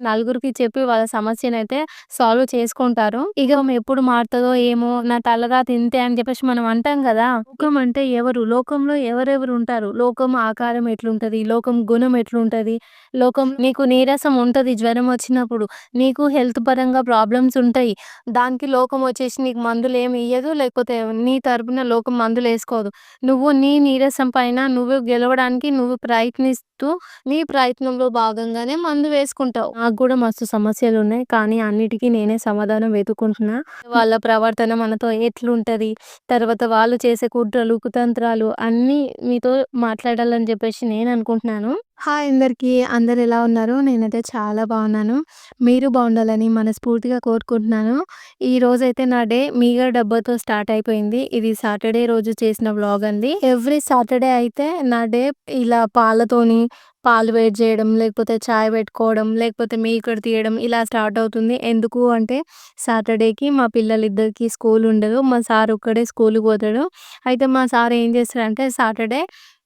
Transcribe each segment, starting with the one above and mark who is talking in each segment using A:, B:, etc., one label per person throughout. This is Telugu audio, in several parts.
A: నలుగురికి చెప్పి వాళ్ళ సమస్యనైతే సాల్వ్ చేసుకుంటారు. ఇక ఎప్పుడు మారుతుందో ఏమో నా తలరాత ఇంతే అని చెప్పేసి మనం అంటాం కదా లోకం అంటే ఎవరు? లోకంలో ఎవరెవరు ఉంటారు? లోకం ఆకారం ఎట్లుంటది? లోకం గుణం ఎట్లుంటది? లోకం నీకు నీరసం ఉంటది జ్వరం వచ్చినప్పుడు. నీకు హెల్త్ పరంగా ప్రాబ్లమ్స్ ఉంటాయి. దానికి లోకం వచ్చేసి నీకు మందులు ఏమి ఇయ్యదు. లేకపోతే నీ తరపున లోకం మందులు వేసుకోదు నువ్వు నీ నీరసం పైన నువ్వు గెలవడానికి నువ్వు ప్రయత్నిస్తూ నీ ప్రయత్నంలో భాగంగానే మందు వేసుకుంటావు. నాకు కూడా మస్తు సమస్యలు ఉన్నాయి కానీ అన్నిటికీ నేనే సమాధానం వెతుకుంటున్నా వాళ్ళ ప్రవర్తన మనతో ఎట్లుంటుంది తర్వాత వాళ్ళు చేసే కుట్రలు, కుతంత్రాలు అన్నీ మీతో మాట్లాడాలని చెప్పేసి నేను అనుకుంటున్నాను. హాయ్ అందరికీ. అందరు ఎలా ఉన్నారు? నేనైతే చాలా బాగున్నాను. మీరు బాగుండాలని మనస్ఫూర్తిగా కోరుకుంటున్నాను. ఈ రోజైతే నా డే మీగా డబ్బాతో స్టార్ట్ అయిపోయింది. ఇది సాటర్డే రోజు చేసిన వ్లాగ్ అండి. ఎవ్రీ సాటర్డే అయితే నా డే ఇలా పాలతోని పాలు వేడి చేయడం, లేకపోతే చాయ్ పెట్టుకోవడం, లేకపోతే మీగడ తీయడం ఇలా స్టార్ట్ అవుతుంది. ఎందుకు అంటే సాటర్డేకి మా పిల్లలిద్దరికీ స్కూల్ ఉండదు. మా సార్ ఒక్కడే స్కూల్‌కి పోతాడు. అయితే మా సార్ ఏం చేస్తాడంటే సాటర్డే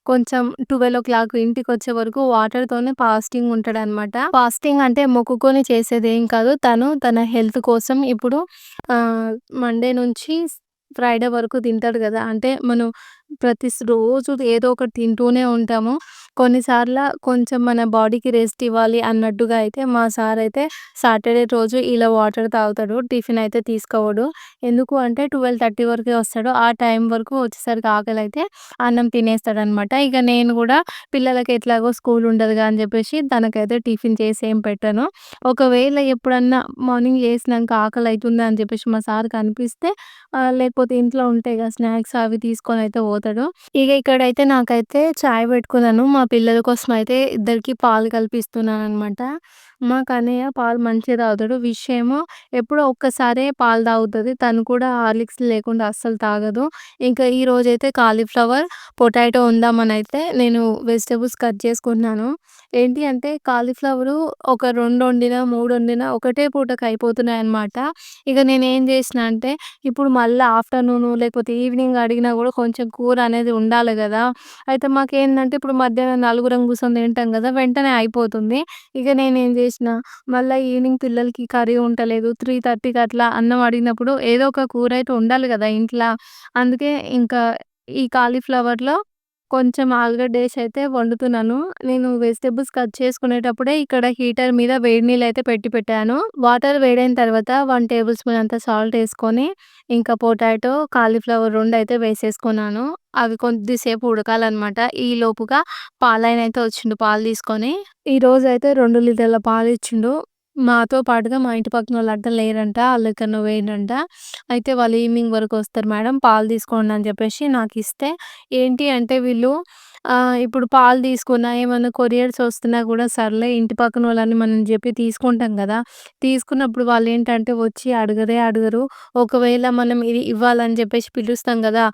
A: కొంచెం ట్వెల్వ్ ఓ క్లాక్ ఇంటికి వచ్చే వరకు వాటర్‌తోనే ఫాస్టింగ్ ఉంటాడు అనమాట ఫాస్టింగ్ అంటే మొక్కుకొని చేసేదేం కాదు. తను తన హెల్త్ కోసం ఇప్పుడు మండే నుంచి ఫ్రైడే వరకు తింటాడు కదా అంటే మనం ప్రతి రోజు ఏదో ఒకటి తింటూనే ఉంటాము. కొన్నిసార్ల కొంచెం మన బాడీకి రెస్ట్ ఇవ్వాలి అన్నట్టుగా అయితే మా సార్ అయితే సాటర్డే రోజు ఇలా వాటర్ తాగుతాడు. టిఫిన్ అయితే తీసుకోవడు. ఎందుకు అంటే 12:30 వరకే వస్తాడు. ఆ టైం వరకు వచ్చేసరికి ఆకలి అయితే అన్నం తినేస్తాడనమాట. ఇక నేను కూడా పిల్లలకి ఎట్లాగో స్కూల్ ఉండదుగా అని చెప్పేసి తనకైతే టిఫిన్ చేసి ఏం పెట్టను. ఒకవేళ ఎప్పుడన్నా మార్నింగ్ చేసినాక ఆకలి అవుతుంది అని చెప్పేసి మా సార్ కనిపిస్తే లేకపోతే ఇంట్లో ఉంటాయి ఇక స్నాక్స్ అవి తీసుకొని అయితే పోతాడు. ఇక ఇక్కడైతే నాకైతే చాయ్ పెట్టుకున్నాను. మా పిల్లల కోసం అయితే ఇద్దరికి పాలు కలిపిస్తున్నాననమాట. మా కన్నయ్య పాలు మంచిగా తాగుతాడు. విష్ ఏమో ఎప్పుడో ఒక్కసారే పాలు తాగుతుంది తను కూడా హార్లిక్స్ లేకుండా అస్సలు తాగదు. ఇంకా ఈరోజైతే కాలీఫ్లవర్, పొటాటో వండామనైతే నేను వెజిటేబుల్స్ కట్ చేసుకున్నాను ఏంటి అంటే కాలీఫ్లవరు ఒక రెండు వండిన మూడు వండిన ఒకటే పూటకి అయిపోతున్నాయన్నమాట. ఇక నేను ఏం చేసినా అంటే ఇప్పుడు మళ్ళీ ఆఫ్టర్నూన్ లేకపోతే ఈవినింగ్ అడిగినా కూడా కొంచెం కూర అనేది ఉండాలి కదా అయితే మాకేందంటే ఇప్పుడు మధ్యాహ్నం నలుగురం కూర్చొని తింటాం కదా వెంటనే అయిపోతుంది. ఇక నేను ఏం చేసినా మళ్ళా ఈవినింగ్ పిల్లలకి కర్రీ ఉండలేదు త్రీ థర్టీకి అట్లా అన్నం అడిగినప్పుడు ఏదో ఒక కూర అయితే ఉండాలి కదా ఇంట్లో. అందుకే ఇంకా ఈ కాలీఫ్లవర్‌లో కొంచెం ఆలుగడ్డేసి అయితే వండుతున్నాను. నేను వెజిటేబుల్స్ కట్ చేసుకునేటప్పుడే ఇక్కడ హీటర్ మీద వేడి నీళ్ళు అయితే పెట్టి పెట్టాను. వాటర్ వేడైన తర్వాత వన్ టేబుల్ స్పూన్ అంత సాల్ట్ వేసుకొని ఇంకా పొటాటో, కాలీఫ్లవర్ రెండు అయితే వేసేసుకున్నాను. అవి కొద్దిసేపు ఉడకాలనమాట. ఈ లోపుగా పాలైన అయితే వచ్చిండు పాలు తీసుకొని. ఈరోజైతే రెండు లీటర్ల పాలు ఇచ్చిండు మాతో పాటుగా మా ఇంటి పక్కనోళ్ళంతా లేరంట. ఆళ్ళెక్కడనో పోయిండ్రంట. అయితే వాళ్ళు ఈవినింగ్ వరకు వస్తారు మేడం పాలు తీసుకోండి అని చెప్పేసి నాకు ఇస్తే ఏంటి అంటే వీళ్ళు ఇప్పుడు పాలు తీసుకున్నా ఏమైనా కొరియర్స్ వస్తున్నా కూడా సర్లే ఇంటి పక్కన వాళ్ళని మనం చెప్పి తీసుకుంటాం కదా తీసుకున్నప్పుడు వాళ్ళు ఏంటంటే వచ్చి అడగరే అడగరు. ఒకవేళ మనం ఇది ఇవ్వాలని చెప్పేసి పిలుస్తాం కదా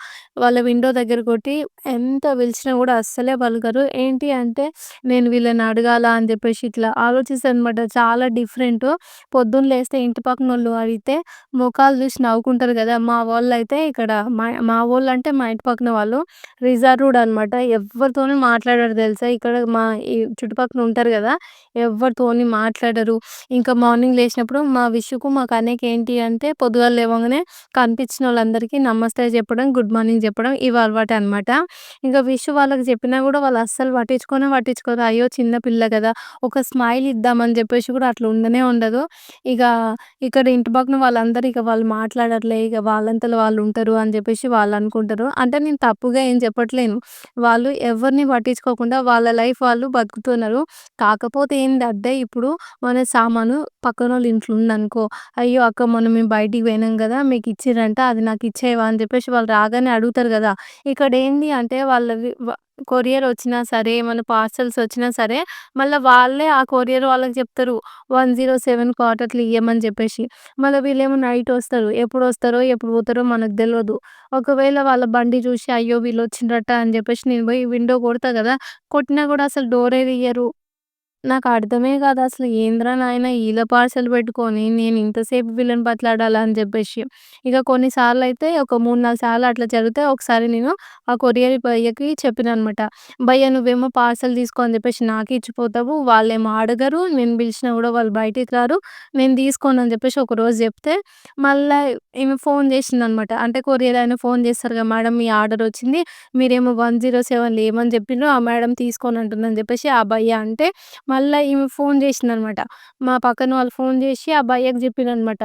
A: వాళ్ళ విండో దగ్గర కొట్టి ఎంత పిలిచినా కూడా అస్సలే పలకరు. ఏంటి అంటే నేను వీళ్ళని అడగాలా అని చెప్పేసి ఇట్లా ఆలోచిస్తారనమాట. చాలా డిఫరెంట్ పొద్దున్న లేస్తే ఇంటి పక్కన వాళ్ళు అడిగితే ముఖాలు చూసి నవ్వుకుంటారు కదా మా వోళ్ళైతే ఇక్కడ మా మా వోళ్ళంటే మా ఇంటి పక్కన వాళ్ళు రిజర్వ్డ్ అనమాట. ఎవ్వరితోని మాట్లాడరు తెలుసా! ఇక్కడ మా ఈ చుట్టుపక్కల ఉంటారు కదా ఎవ్వరితోని మాట్లాడరు. ఇంకా మార్నింగ్ లేచినప్పుడు మా విషుకు, మా కన్నయ్యకి ఏంటి అంటే పొద్దుగాల కనిపించిన వాళ్ళందరికీ నమస్తే చెప్పడం, గుడ్ మార్నింగ్ చెప్పడం ఇవి అలవాటు అనమాట. ఇంకా విషు వాళ్ళకి చెప్పినా కూడా వాళ్ళు అస్సలు పట్టించుకొని పట్టించుకోరు. అయ్యో! చిన్న పిల్ల కదా ఒక స్మైల్ ఇద్దామని చెప్పేసి కూడా అట్లా ఉండనే ఉండదు. ఇక ఇక్కడ ఇంటి పక్కన వాళ్ళందరూ ఇక వాళ్ళు మాట్లాడట్లే ఇక వాళ్ళంతలో వాళ్ళు ఉంటారు అని చెప్పేసి వాళ్ళు అనుకుంటారు. అంటే నేను తప్పుగా ఏం చెప్పట్లేను. వాళ్ళు ఎవరిని పట్టించుకోకుండా వాళ్ళ లైఫ్ వాళ్ళు బతుకుతున్నారు. కాకపోతే ఏంటంటే ఇప్పుడు మన సామాను పక్కన వాళ్ళు ఇంట్లో ఉందనుకో, అయ్యో! అక్క మనం మేము బయటికి పోయినాం కదా మీకు ఇచ్చిర్రంట అది నాకు ఇచ్చేవా అని చెప్పేసి వాళ్ళు రాగానే అడుగుతారు కదా ఇక్కడ ఏంటి అంటే వాళ్ళవి కొరియర్ వచ్చినా సరే, ఏమన్నా పార్సెల్స్ వచ్చినా సరే మళ్ళా వాళ్ళే ఆ కొరియర్ వాళ్ళకి చెప్తారు. 107 క్వార్టర్‌లు ఇయ్యమని చెప్పేసి. మళ్ళా వీళ్ళేమో నైట్ వస్తారు. ఎప్పుడొస్తారో, ఎప్పుడు పోతారో మనకు తెలియదు ఒకవేళ వాళ్ళ బండి చూసి అయ్యో! వీళ్ళు వచ్చిండ్రట అని చెప్పేసి నేను పోయి విండో కొడతా కదా కొట్టినా కూడా అసలు డోరే తీయరు. నాకు అర్థమే కాదు అసలు ఏందిరా నాయన ఈళ్ళ పార్సెల్ పెట్టుకొని నేను ఇంతసేపు వీళ్ళని బతిలాడాలా అని చెప్పేసి. ఇక కొన్నిసార్లు అయితే ఒక 3, 4 సార్లు అట్లా జరిగితే ఒకసారి నేను ఆ కొరియర్ భయ్యకి చెప్పినా అనమాట. భయ్య నువ్వేమో పార్సెల్ తీసుకో అని చెప్పేసి నాకే ఇచ్చిపోతావు. వాళ్ళేమో అడగరు. నేను పిలిచినా కూడా వాళ్ళు బయటికి రారు. నేను తీసుకోను అని చెప్పేసి ఒకరోజు చెప్తే మళ్ళా ఈమె ఫోన్ చేసిందనమాట. అంటే కొరియర్ ఆయన ఫోన్ చేస్తారు కదా! మేడం మీ ఆర్డర్ వచ్చింది. మీరేమో 107 లేమని చెప్పిండ్రు. ఆ మేడం తీసుకోనంటుందని చెప్పేసి ఆ భయ్య అంటే మళ్ళీ ఈమె ఫోన్ చేసిందనమాట. మా పక్కన వాళ్ళు ఫోన్ చేసి ఆ భయ్యకు చెప్పిండ్రనమాట.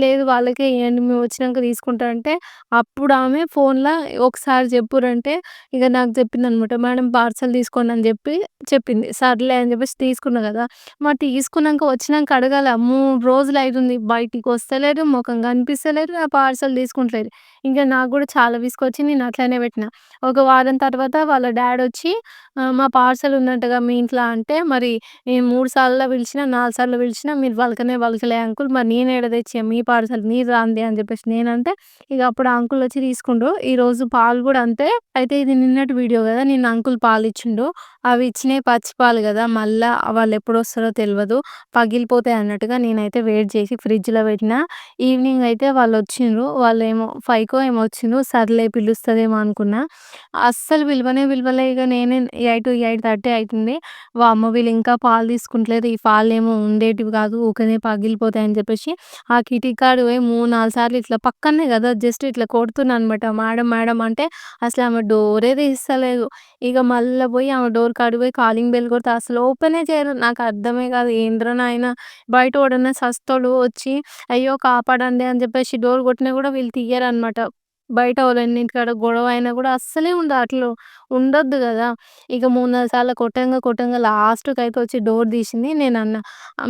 A: లేదు వాళ్ళకే ఇయ్యండి మేము వచ్చినాక తీసుకుంటా అంటే అప్పుడు ఆమె ఫోన్లో ఒకసారి చెప్పురంటే ఇక నాకు చెప్పిందనమాట. మేడం పార్సెల్ తీసుకోండి అని చెప్పి చెప్పింది. సర్లే అని చెప్పేసి తీసుకున్నా కదా! మరి తీసుకున్నాక వచ్చినాక అడగాల మూడు రోజులు అవుతుంది బయటికి వస్తలేరు. మొఖం పంపిస్తలేరు నా పార్సెల్ తీసుకుంటలేరు. ఇంకా నాకు కూడా చాలా విసుకొచ్చి నేను అట్లనే పెట్టిన ఒక వారం తర్వాత వాళ్ళ డాడ్ వచ్చి మా పార్సెల్ ఉందంటగా మీ ఇంట్లో అంటే మరి నేను మూడు సార్లు పిలిచినా, నాలుగు సార్లు పిలిచినా మీరు పలకనే పలకలే అంకుల్ మరి నేను ఏడ తెచ్చా మీ పార్సెల్ మీరు రాంది అని చెప్పేసి నేనంటే ఇక అప్పుడు అంకుల్ వచ్చి తీసుకుండు ఈరోజు పాలు కూడా అంతే. అయితే ఇది నిన్నటి వీడియో కదా! నిన్న అంకుల్ పాలు ఇచ్చిండు. అవి ఇచ్చినాయి పచ్చి పాలు కదా! మళ్ళీ వాళ్ళు ఎప్పుడు వస్తారో తెలియదు పగిలిపోతాయి అన్నట్టుగా నేనైతే వెయిట్ చేసి ఫ్రిడ్జ్‌లో పెట్టిన ఈవినింగ్ అయితే వాళ్ళు వచ్చిండ్రు. వాళ్ళు ఏమో 5కో ఏమో వచ్చిండ్రు. సర్లే పిలుస్తుందేమో అనుకున్నా. అస్సలు పిలవనే పిలవలే. ఇక నేనే ఎయిట్ ఎయిట్ థర్టీ అవుతుంది వామ్మో! వీళ్ళు ఇంకా పాలు తీసుకుంటలేదు ఈ పాలు ఏమో ఉండేటివి కాదు. ఊకనే పగిలిపోతాయి అని చెప్పేసి ఆ కిటికీ కాడికి పోయి 3, 4 సార్లు ఇట్లా పక్కనే కదా! జస్ట్ ఇట్లా కొడుతున్నా అనమాట. మేడం మేడం అంటే అసలు ఆమె డోరే తీస్తలేదు. ఇక మళ్ళీ పోయి ఆమె డోర్ కాడికి పోయి కాలింగ్ బెల్ కొడితే అసలు ఓపెనే చేయరు. నాకు అర్థమే కాదు. ఏందిరా నాయనా బయట ఎవడన్నా సస్తోడు వచ్చి అయ్యో! కాపాడండి అని చెప్పి చెప్పేసి డోర్ కొట్టినా కూడా వీళ్ళు తీయరనమాట. బయట వాళ్ళన్నింటికాడ గొడవ అయినా కూడా అస్సలే ఉండదు. అట్లా ఉండొద్దు కదా! ఇక 3, 4 సార్లు కొట్టంగా కొట్టంగా లాస్ట్కి అయితే వచ్చి డోర్ తీసింది. నేను అన్న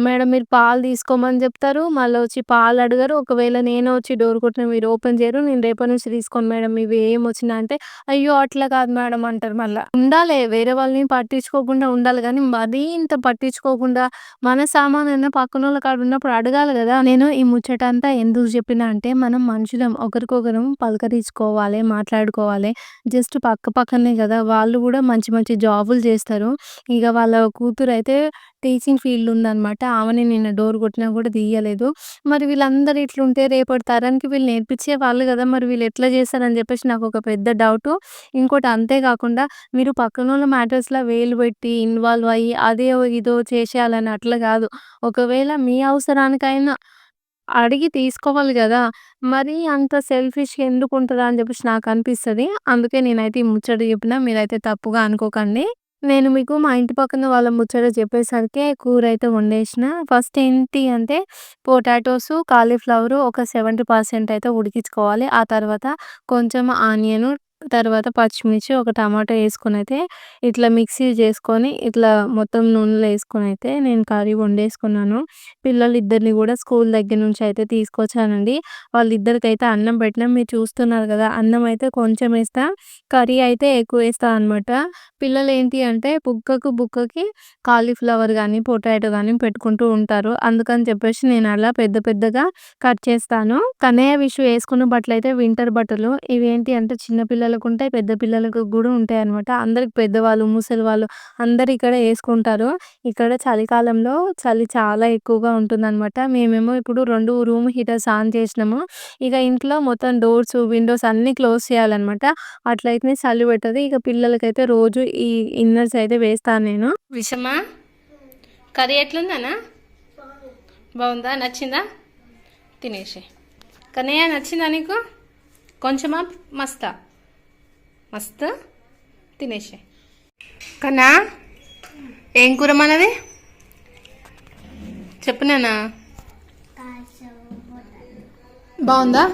A: మేడం మీరు పాలు తీసుకోమని చెప్తారు. మళ్ళీ వచ్చి పాలు అడగరు. ఒకవేళ నేనే వచ్చి డోర్ కొట్టిన మీరు ఓపెన్ చేయరు. నేను రేపటి నుంచి తీసుకోను మేడం ఇవి ఏం వచ్చినా అంటే అయ్యో! అట్లా కాదు మేడం అంటారు మళ్ళీ ఉండాలే వేరే వాళ్ళని పట్టించుకోకుండా ఉండాలి కానీ మరీ ఇంత పట్టించుకోకుండా మన సామాన్ పక్కన వాళ్ళ కాడ ఉన్నప్పుడు అడగాలి కదా! నేను ఈ ముచ్చట అంతా ఎందుకు చెప్పినా అంటే మనం మనుషులం. ఒకరికొకరం పలకరించుకోవాలే, మాట్లాడుకోవాలే. జస్ట్ పక్క పక్కనే కదా! వాళ్ళు కూడా మంచి మంచి జాబులు చేస్తారు. ఇక వాళ్ళ కూతురు అయితే టీచింగ్ ఫీల్డ్ ఉందనమాట. ఆమెని నిన్న డోర్ కొట్టినా కూడా తీయలేదు. మరి వీళ్ళందరూ ఇట్లుంటే రేపటి తరానికి వీళ్ళు నేర్పించే వాళ్ళు కదా! మరి వీళ్ళు ఎట్లా చేస్తారని చెప్పేసి నాకు ఒక పెద్ద డౌటు. ఇంకోటి అంతే కాకుండా మీరు పక్కనోళ్ళ మ్యాటర్స్‌లో వేలు పెట్టి ఇన్వాల్వ్ అయ్యి అదే ఇదో చేసేయాలని అట్లా కాదు. ఒకవేళ మీ అవసరానికైనా అడిగి తీసుకోవాలి కదా! మరీ అంత సెల్ఫిష్‌గా ఉంటుందా అని చెప్పేసి నాకు అనిపిస్తుంది అందుకే నేనైతే ఈ ముచ్చట చెప్పినా. మీరైతే తప్పుగా అనుకోకండి. నేను మీకు మా ఇంటి పక్కన వాళ్ళ ముచ్చట చెప్పేసరికే కూరైతే వండేసిన. ఫస్ట్ ఏంటి అంటే పొటాటోసు, కాలీఫ్లవరు ఒక 70% అయితే ఉడికించుకోవాలి. ఆ తర్వాత కొంచెం ఆనియను, తర్వాత పచ్చిమిర్చి, ఒక టమాటా అయితే ఇట్లా మిక్సీ చేసుకొని ఇట్లా మొత్తం నూనెలో వేసుకొని అయితే నేను కర్రీ వండేసుకున్నాను. పిల్లలిద్దరిని కూడా స్కూల్ దగ్గర నుంచి అయితే తీసుకొచ్చానండి. వాళ్ళిద్దరికైతే అన్నం పెట్టినా. మీరు చూస్తున్నారు కదా! అన్నం అయితే కొంచెం వేస్తా కర్రీ అయితే ఎక్కువ వేస్తా అనమాట. పిల్లలు ఏంటి అంటే బుక్కకు బుక్కకి కాలీఫ్లవర్ కానీ పొటాటో కానీ పెట్టుకుంటూ ఉంటారు. అందుకని చెప్పేసి నేను అలా పెద్ద పెద్దగా కట్ చేస్తాను. కన్నయ్య, విషు వేసుకున్న బట్టలు అయితే వింటర్ బట్టలు. ఇవేంటి అంటే చిన్న పిల్లలకు ఉంటాయి. పెద్ద పిల్లలకు కూడా ఉంటాయన్నమాట. అందరికి పెద్దవాళ్ళు, ముసలి వాళ్ళు అందరు ఇక్కడ వేసుకుంటారు ఇక్కడ చలికాలంలో చలి చాలా ఎక్కువగా ఉంటుందన్నమాట. మేమేమో ఇప్పుడు రెండు రూమ్ హీటర్స్ ఆన్ చేసినాము. ఇక ఇంట్లో మొత్తం డోర్స్, విండోస్ అన్నీ క్లోజ్ చేయాలన్నమాట. అట్లయితేనే చలి పెట్టదు. ఇక పిల్లలకైతే రోజు ఈ ఇన్నర్స్ అయితే వేస్తాను నేను. విషమా కర్రీ ఎట్లుందనా బాగుందా? నచ్చిందా? తినేసి కన్నయ్య నచ్చిందా నీకు? కొంచెమా? మస్తా? మస్తు? తినేసేయ్. కన్నా ఏం కూర మనది? చెప్పు నాన్న. బాగుందా?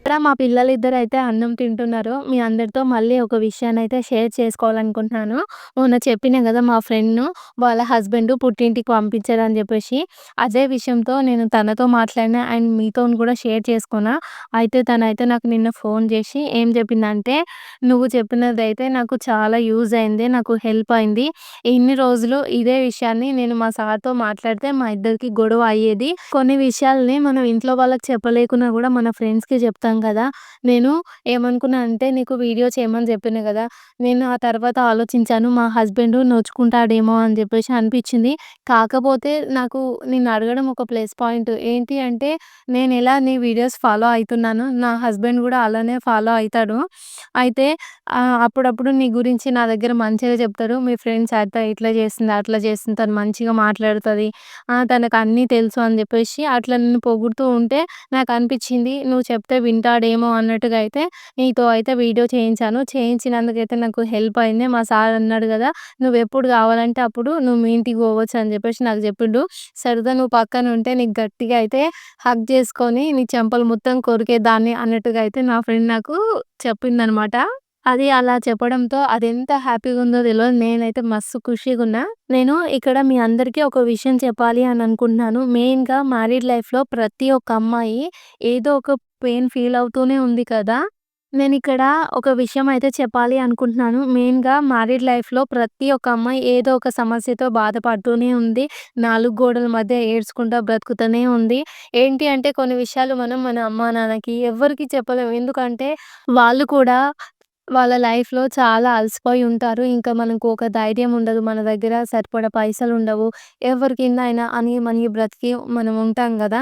A: ఇక్కడ మా పిల్లలిద్దరైతే అన్నం తింటున్నారు. మీ అందరితో మళ్ళీ ఒక విషయాన్ని అయితే షేర్ చేసుకోవాలనుకుంటున్నాను. మొన్న చెప్పినా కదా! మా ఫ్రెండ్‌ను వాళ్ళ హస్బెండ్ పుట్టింటికి పంపించారని చెప్పేసి. అదే విషయంతో నేను తనతో మాట్లాడినా అండ్ మీతో కూడా షేర్ చేసుకున్నా. అయితే తనైతే నాకు నిన్న ఫోన్ చేసి ఏం చెప్పిందంటే, "నువ్వు చెప్పినదైతే నాకు చాలా యూజ్ అయింది. నాకు హెల్ప్ అయింది. ఇన్ని రోజులు ఇదే విషయాన్ని నేను మా సార్‌తో మాట్లాడితే మా ఇద్దరికి గొడవ అయ్యేది. కొన్ని విషయాల్ని మనం ఇంట్లో వాళ్ళకి చెప్పలేకున్నా కూడా మన ఫ్రెండ్స్‌కి చెప్తాను మాట్లాడతాం కదా! నేను ఏమనుకున్నా అంటే నీకు వీడియో చేయమని చెప్పిన కదా! నేను ఆ తర్వాత ఆలోచించాను మా హస్బెండ్ నోచుకుంటాడేమో అని చెప్పేసి అనిపించింది. కాకపోతే నాకు నేను అడగడం ఒక ప్లస్ పాయింట్. ఏంటి అంటే నేను ఎలా నీ వీడియోస్ ఫాలో అవుతున్నాను నా హస్బెండ్ కూడా అలానే ఫాలో అవుతాడు అయితే అప్పుడప్పుడు నీ గురించి నా దగ్గర మంచిగా చెప్తారు మీ ఫ్రెండ్స్ అట్లా ఇట్లా చేసింది అట్లా చేస్తుంది తను మంచిగా మాట్లాడుతుంది. తనకు అన్నీ తెలుసు అని చెప్పేసి అట్లా నేను పొగుడుతూ ఉంటే నాకు అనిపించింది నువ్వు చెప్తే విన్ తింటాడేమో అన్నట్టుగా అయితే నీతో అయితే వీడియో చేయించాను. చేయించినందుకైతే నాకు హెల్ప్ అయింది. మా సార్ అన్నాడు కదా నువ్వు ఎప్పుడు కావాలంటే అప్పుడు నువ్వు మీ ఇంటికి పోవచ్చు అని చెప్పేసి నాకు చెప్పిండు. సరదా నువ్వు పక్కన ఉంటే నీకు గట్టిగా అయితే హక్ చేసుకొని నీ చెంపలు మొత్తం కొరికేదాన్ని అన్నట్టుగా అయితే నా ఫ్రెండ్ నాకు చెప్పిందనమాట అది అలా చెప్పడంతో అది ఎంత హ్యాపీగా ఉందో తెలియదు నేనైతే మస్తు ఖుషిగా ఉన్నా నేను ఇక్కడ మీ అందరికీ ఒక విషయం చెప్పాలి అని అనుకుంటున్నాను మెయిన్‌గా మ్యారీడ్ లైఫ్‌లో ప్రతి ఒక్క అమ్మాయి ఏదో ఒక పెయిన్ ఫీల్ అవుతూనే ఉంది కదా! నేను ఇక్కడ ఒక విషయం అయితే చెప్పాలి అనుకుంటున్నాను. మెయిన్‌గా మ్యారీడ్ లైఫ్‌లో ప్రతి ఒక్క అమ్మాయి ఏదో ఒక సమస్యతో బాధపడుతూనే ఉంది. నాలుగు గోడల మధ్య ఏడ్చుకుంటా బ్రతుకుతూనే ఉంది. ఏంటి అంటే కొన్ని విషయాలు మనం మన అమ్మా, నాన్నకి ఎవ్వరికీ చెప్పలేము. ఎందుకంటే వాళ్ళు కూడా వాళ్ళ లైఫ్‌లో చాలా అలసిపోయి ఉంటారు. ఇంకా మనకు ఒక ధైర్యం ఉండదు. మన దగ్గర సరిపడా పైసలు ఉండవు. ఎవరి కింద అయినా అని మన బ్రతికి మనం ఉంటాం గదా!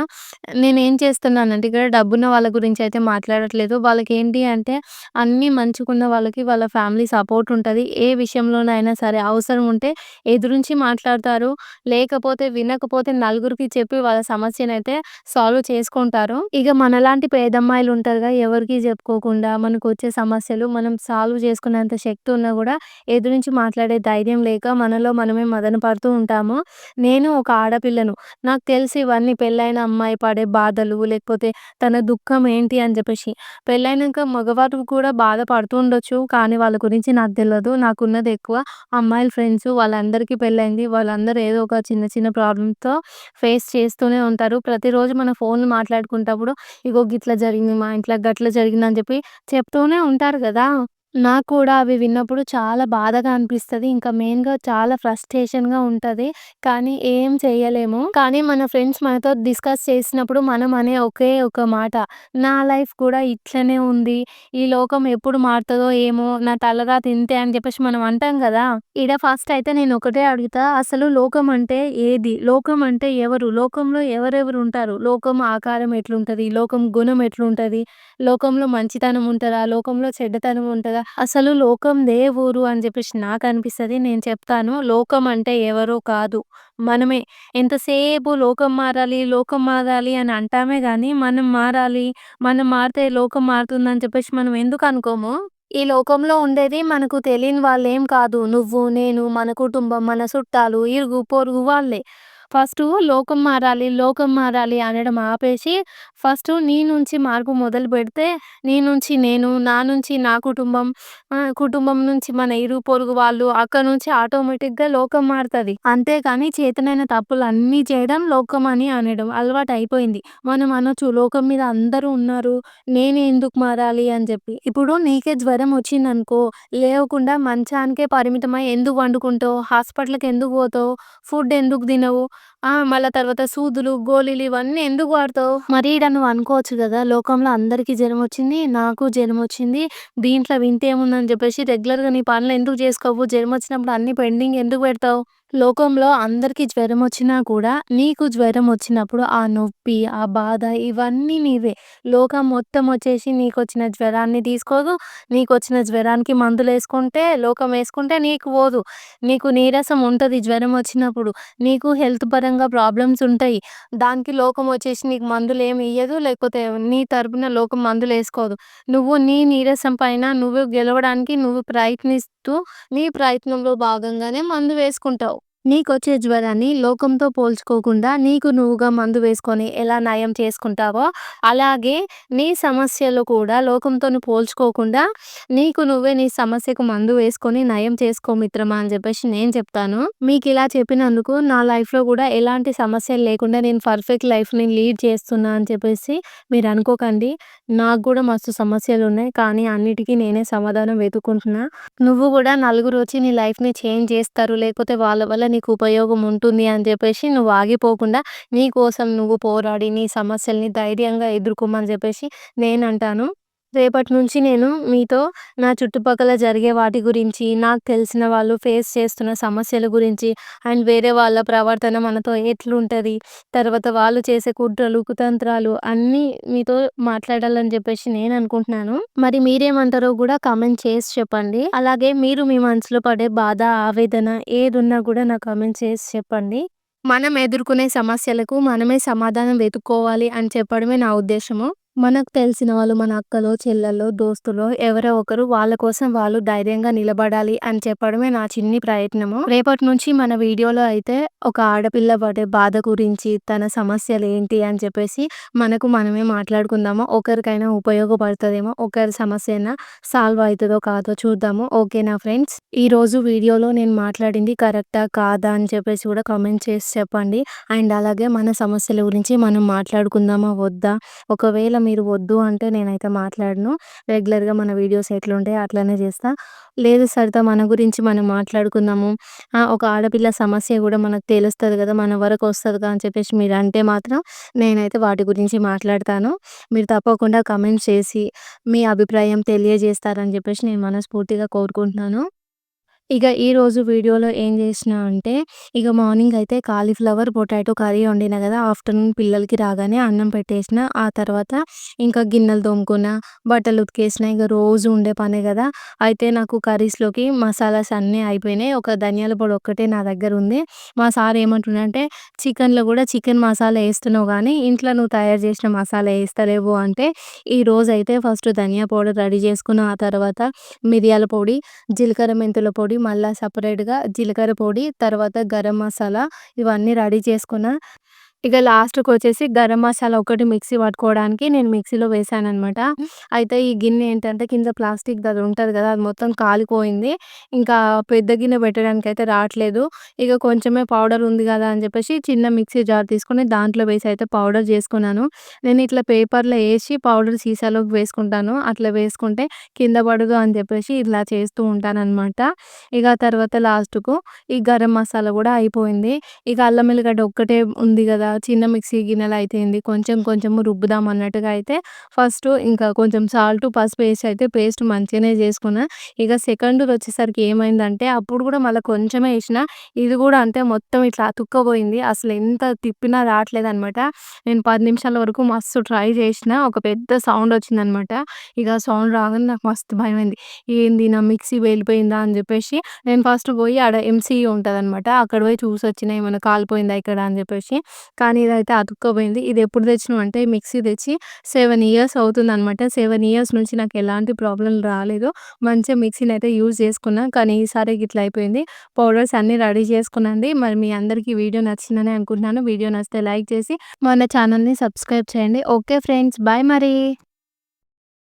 A: నేనేం చేస్తున్నానంటే ఇక్కడ డబ్బున్న వాళ్ళ గురించి అయితే మాట్లాడట్లేదు. వాళ్ళకి ఏంటి అంటే అన్నీ మంచిగున్న వాళ్ళకి వాళ్ళ ఫ్యామిలీ సపోర్ట్ ఉంటది. ఏ విషయంలోనైనా సరే అవసరం ఉంటే ఎదురించి మాట్లాడతారు. లేకపోతే వినకపోతే నలుగురికి చెప్పి వాళ్ళ సమస్యనైతే సాల్వ్ చేసుకుంటారు. ఇక మనలాంటి పేదమ్మాయిలు ఉంటారుగా ఎవరికీ చెప్పుకోకుండా మనకొచ్చే సమస్యలు మనం సాల్వ్ చేసుకునేంత శక్తి ఉన్నా కూడా ఎదురించి మాట్లాడే ధైర్యం లేక మనలో మనమే మదన పడుతూ ఉంటాము. నేను ఒక ఆడపిల్లను. నాకు తెలిసి ఇవన్నీ పెళ్ళైన అమ్మాయి పడే బాధలు లేకపోతే తన దుఃఖం ఏంటి అని చెప్పేసి. పెళ్ళైనాక మగవారు కూడా బాధపడుతూ ఉండొచ్చు కానీ వాళ్ళ గురించి నాకు తెలియదు నాకున్నది ఎక్కువ అమ్మాయిల ఫ్రెండ్స్ వాళ్ళందరికీ పెళ్ళైంది. వాళ్ళందరూ ఏదో ఒక చిన్న చిన్న ప్రాబ్లమ్తో ఫేస్ చేస్తూనే ఉంటారు. ప్రతిరోజు మన ఫోన్ మాట్లాడుకుంటప్పుడు ఇగో గిట్లా జరిగింది మా ఇంట్లో గట్ల జరిగింది అని చెప్పి చెప్తూనే ఉంటారు కదా. నాకు కూడా అవి విన్నప్పుడు చాలా బాధగా అనిపిస్తది. ఇంకా మెయిన్‌గా చాలా ఫ్రస్ట్రేషన్‌గా ఉంటది. కానీ ఏం చేయలేము. కానీ మన ఫ్రెండ్స్ మనతో డిస్కస్ చేసినప్పుడు మనం అనే ఒకే ఒక మాట నా లైఫ్ కూడా ఇట్లనే ఉంది. ఈ లోకం ఎప్పుడు మారుతదో ఏమో! నా తలరాత ఇంతే అని చెప్పేసి మనం అంటాం కదా! ఈడ ఫస్ట్ అయితే నేను ఒకటే అడుగుతా. అసలు లోకం అంటే ఏది? లోకం అంటే ఎవరు? లోకంలో ఎవరెవరు ఉంటారు? లోకం ఆకారం ఎట్లుంటది? లోకం గుణం ఎట్లుంటది? లోకంలో మంచితనం ఉంటదా? లోకంలో చెడ్డతనం ఉంటదా? అసలు లోకం ఊరు అని చెప్పేసి నాకు అనిపిస్తుంది నేను చెప్తాను. లోకం అంటే ఎవరో కాదు. మనమే. ఎంతసేపు లోకం మారాలి, లోకం మారాలి అని అంటామే కానీ మనం మారాలి, మనం మారితే లోకం మారుతుందని చెప్పేసి మనం ఎందుకు అనుకోము? ఈ లోకంలో ఉండేది మనకు తెలియని వాళ్ళేం కాదు. నువ్వు, నేను, మన కుటుంబం, మన చుట్టాలు, ఇరుగు, పొరుగు వాళ్ళే. ఫస్ట్ లోకం మారాలి, లోకం మారాలి అనడం ఆపేసి, ఫస్ట్ నీ నుంచి మార్పు మొదలు పెడితే నీ నుంచి నేను, నా నుంచి నా కుటుంబం, కుటుంబం నుంచి మన ఇరుగు పొరుగు వాళ్ళు, అక్కడి నుంచి ఆటోమేటిక్‌గా లోకం మారుతుంది అంతేకాని చేతనైన తప్పులు అన్నీ చేయడం లోకం అని అనడం అలవాటు అయిపోయింది మనం అనొచ్చు లోకం మీద అందరూ ఉన్నారు. నేనే ఎందుకు మారాలి అని చెప్పి. ఇప్పుడు నీకే జ్వరం వచ్చిందనుకో, లేవకుండా మంచానికే పరిమితమై ఎందుకు వండుకుంటావు హాస్పిటల్‌కి ఎందుకు పోతావు? ఫుడ్ ఎందుకు తినవు? మళ్ళా తర్వాత సూదులు, గోళీలు ఇవన్నీ ఎందుకు వాడతావు? మరి ఈడ నువ్వు అనుకోవచ్చు కదా! లోకంలో అందరికీ జ్వరం వచ్చింది. నాకు జ్వరం వచ్చింది. దీంట్లో వింతేముందని చెప్పేసి రెగ్యులర్‌గా నీ పనులు ఎందుకు చేసుకోవు? జ్వరం వచ్చినప్పుడు అన్ని పెండింగ్ ఎందుకు పెడతావు? లోకంలో అందరికీ జ్వరం వచ్చినా కూడా నీకు జ్వరం వచ్చినప్పుడు ఆ నొప్పి, ఆ బాధ ఇవన్నీ నీవే. లోకం మొత్తం వచ్చేసి నీకు వచ్చిన జ్వరాన్ని తీసుకోదు. నీకు వచ్చిన జ్వరానికి మందులు వేసుకుంటే లోకం వేసుకుంటే నీకు పోదు. నీకు నీరసం ఉంటుంది జ్వరం వచ్చినప్పుడు. నీకు హెల్త్ పరంగా ప్రాబ్లమ్స్ ఉంటాయి. దానికి లోకం వచ్చేసి నీకు మందులు ఏమి ఇయ్యదు. లేకపోతే నీ తరపున లోకం మందులు వేసుకోదు నువ్వు నీ నీరసం పైన నువ్వు గెలవడానికి నువ్వు ప్రయత్నిస్తూ నీ ప్రయత్నంలో భాగంగానే మందు వేసుకుంటావు. నీకొచ్చే జ్వరాన్ని లోకంతో పోల్చుకోకుండా నీకు నువ్వుగా మందు వేసుకొని ఎలా నయం చేసుకుంటావో అలాగే నీ సమస్యలు కూడా లోకంతో పోల్చుకోకుండా నీకు నువ్వే నీ సమస్యకు మందు వేసుకొని నయం చేసుకో మిత్రమా అని చెప్పేసి నేను చెప్తాను. మీకు ఇలా చెప్పినందుకు నా లైఫ్‌లో కూడా ఎలాంటి సమస్యలు లేకుండా నేను పర్ఫెక్ట్ లైఫ్‌ని లీడ్ చేస్తున్నా అని చెప్పేసి మీరు అనుకోకండి. నాకు కూడా మస్తు సమస్యలు ఉన్నాయి. కానీ అన్నిటికీ నేనే సమాధానం వెతుక్కుంటున్నా. నువ్వు కూడా నలుగురు వచ్చి నీ లైఫ్‌ని చేంజ్ చేస్తారు. లేకపోతే వాళ్ళ వల్ల నీ నీకు ఉపయోగం ఉంటుంది అని చెప్పేసి నువ్వు ఆగిపోకుండా నీ కోసం నువ్వు పోరాడి నీ సమస్యల్ని ధైర్యంగా ఎదుర్కోమని చెప్పేసి నేను అంటాను రేపటి నుంచి నేను మీతో నా చుట్టుపక్కల జరిగే వాటి గురించి, నాకు తెలిసిన వాళ్ళు ఫేస్ చేస్తున్న సమస్యల గురించి అండ్ వేరే వాళ్ళ ప్రవర్తన మనతో ఎట్లుంటుంది తర్వాత వాళ్ళు చేసే కుట్రలు, కుతంత్రాలు అన్నీ మీతో మాట్లాడాలని చెప్పేసి నేను అనుకుంటున్నాను. మరి మీరేమంటారో కూడా కామెంట్ చేసి చెప్పండి. అలాగే మీరు మీ మనసులో పడే బాధ, ఆవేదన ఏదున్నా కూడా నాకు కామెంట్ చేసి చెప్పండి. మనం ఎదుర్కొనే సమస్యలకు మనమే సమాధానం వెతుక్కోవాలి అని చెప్పడమే నా ఉద్దేశము. మనకు తెలిసిన వాళ్ళు మన అక్కలో, చెల్లెల్లో, దోస్తులో ఎవరో ఒకరు వాళ్ళ కోసం వాళ్ళు ధైర్యంగా నిలబడాలి అని చెప్పడమే నా చిన్ని ప్రయత్నము. రేపటి నుంచి మన వీడియోలో అయితే ఒక ఆడపిల్ల పడే బాధ గురించి, తన సమస్యలు ఏంటి అని చెప్పేసి మనకు మనమే మాట్లాడుకుందాము. ఒకరికైనా ఉపయోగపడుతుందేమో, ఒకరి సమస్య అయినా సాల్వ్ అవుతుందో కాదో చూద్దాము. ఓకేనా ఫ్రెండ్స్? ఈరోజు వీడియోలో నేను మాట్లాడింది కరెక్టా కాదా అని చెప్పేసి కూడా కామెంట్ చేసి చెప్పండి. అండ్ అలాగే మన సమస్యల గురించి మనం మాట్లాడుకుందామా వద్దా? ఒకవేళ మీరు వద్దు అంటే నేనైతే మాట్లాడను. రెగ్యులర్‌గా మన వీడియోస్ ఎట్లుంటాయో అట్లనే చేస్తా. లేదు సరిత మన గురించి మనం మాట్లాడుకుందాము. ఒక ఆడపిల్ల సమస్య కూడా మనకు తెలుస్తుంది కదా! మన వరకు వస్తదిగా అని చెప్పేసి మీరు అంటే మాత్రం నేనైతే వాటి గురించి మాట్లాడతాను. మీరు తప్పకుండా కమెంట్ చేసి మీ అభిప్రాయం తెలియజేస్తారని చెప్పేసి నేను మనస్ఫూర్తిగా కోరుకుంటున్నాను. ఇక ఈరోజు వీడియోలో ఏం చేసినా అంటే ఇక మార్నింగ్ అయితే కాలీఫ్లవర్, పొటాటో కర్రీ వండిన కదా! ఆఫ్టర్‌నూన్ పిల్లలకి రాగానే అన్నం పెట్టేసిన. ఆ తర్వాత ఇంకా గిన్నెలు తోముకున్న, బట్టలు ఉతికేసిన. ఇక రోజు ఉండే పనే కదా! అయితే నాకు కర్రీస్‌లోకి మసాలాస్ అన్నీ అయిపోయినాయి. ఒక ధనియాల పొడి ఒక్కటే నా దగ్గర ఉంది. మా సార్ ఏమంటుండంటే చికెన్‌లో కూడా చికెన్ మసాలా వేస్తున్నావు కానీ ఇంట్లో నువ్వు తయారు చేసిన మసాలా వేస్తలేవు అంటే ఈరోజైతే ఫస్ట్ ధనియా పౌడర్ రెడీ చేసుకున్న. ఆ తర్వాత మిరియాల పొడి, జీలకర్ర మెంతుల పొడి, మళ్ళా సపరేట్గా జీలకర్ర పొడి, తర్వాత గరం మసాలా ఇవన్నీ రెడీ చేసుకున్న ఇక లాస్ట్కి వచ్చేసి గరం మసాలా ఒకటి మిక్సీ పట్టుకోవడానికి నేను మిక్సీలో వేశాననమాట. అయితే ఈ గిన్నె ఏంటంటే కింద ప్లాస్టిక్ అది ఉంటుంది కదా! అది మొత్తం కాలిపోయింది. ఇంకా పెద్ద గిన్నె పెట్టడానికి అయితే రావట్లేదు. ఇక కొంచెమే పౌడర్ ఉంది కదా అని చెప్పేసి చిన్న మిక్సీ జార్ తీసుకొని దాంట్లో వేసి అయితే పౌడర్ చేసుకున్నాను. నేను ఇట్లా పేపర్‌లో వేసి పౌడర్ సీసాలోకి వేసుకుంటాను. అట్లా వేసుకుంటే కింద పడదు అని చెప్పేసి ఇలా చేస్తూ ఉంటాననమాట. ఇక తర్వాత లాస్ట్‌కు ఈ గరం మసాలా కూడా అయిపోయింది. ఇక అల్లం ఎల్లిగడ్డ ఒక్కటే ఉంది కదా! చిన్న మిక్సీ గిన్నెలు అయితేంది కొంచెం కొంచెం రుబ్బుదాం అన్నట్టుగా అయితే ఫస్ట్ ఇంకా కొంచెం సాల్ట్, పసుపు వేసి అయితే పేస్ట్ మంచిగానే చేసుకున్నా. ఇక సెకండ్ వచ్చేసరికి ఏమైందంటే అప్పుడు కూడా మళ్ళీ కొంచెమే వేసిన ఇది కూడా అంతే మొత్తం ఇట్లా అతుక్కపోయింది. అసలు ఎంత తిప్పినా రావట్లేదనమాట. నేను పది నిమిషాల వరకు మస్తు ట్రై చేసినా. ఒక పెద్ద సౌండ్ వచ్చిందనమాట. ఇక సౌండ్ రాగానే నాకు మస్తు భయమైంది. ఏంది నా మిక్సీ వెళ్ళిపోయిందా అని చెప్పేసి నేను ఫస్ట్ పోయి ఆడ ఎంసీఈ ఉంటుంది అనమాట అక్కడ పోయి చూసి వచ్చిన ఏమైనా కాలిపోయిందా ఇక్కడ అని చెప్పేసి. కానీ ఇదైతే అతుక్కోపోయింది ఇది ఎప్పుడు తెచ్చినాం అంటే మిక్సీ తెచ్చి సెవెన్ ఇయర్స్ అవుతుందనమాట. 7 ఇయర్స్ నుంచి నాకు ఎలాంటి ప్రాబ్లం రాలేదు. మంచిగా మిక్సీని అయితే యూజ్ చేసుకున్నా. కానీ ఈసారి గిట్ల అయిపోయింది. పౌడర్స్ అన్నీ రెడీ చేసుకున్నాండి. మరి మీ అందరికీ వీడియో నచ్చిందని అనుకుంటున్నాను. వీడియో నచ్చితే లైక్ చేసి మన ఛానల్‌ని సబ్స్క్రైబ్ చేయండి. Okay friends. బాయ్ మరి.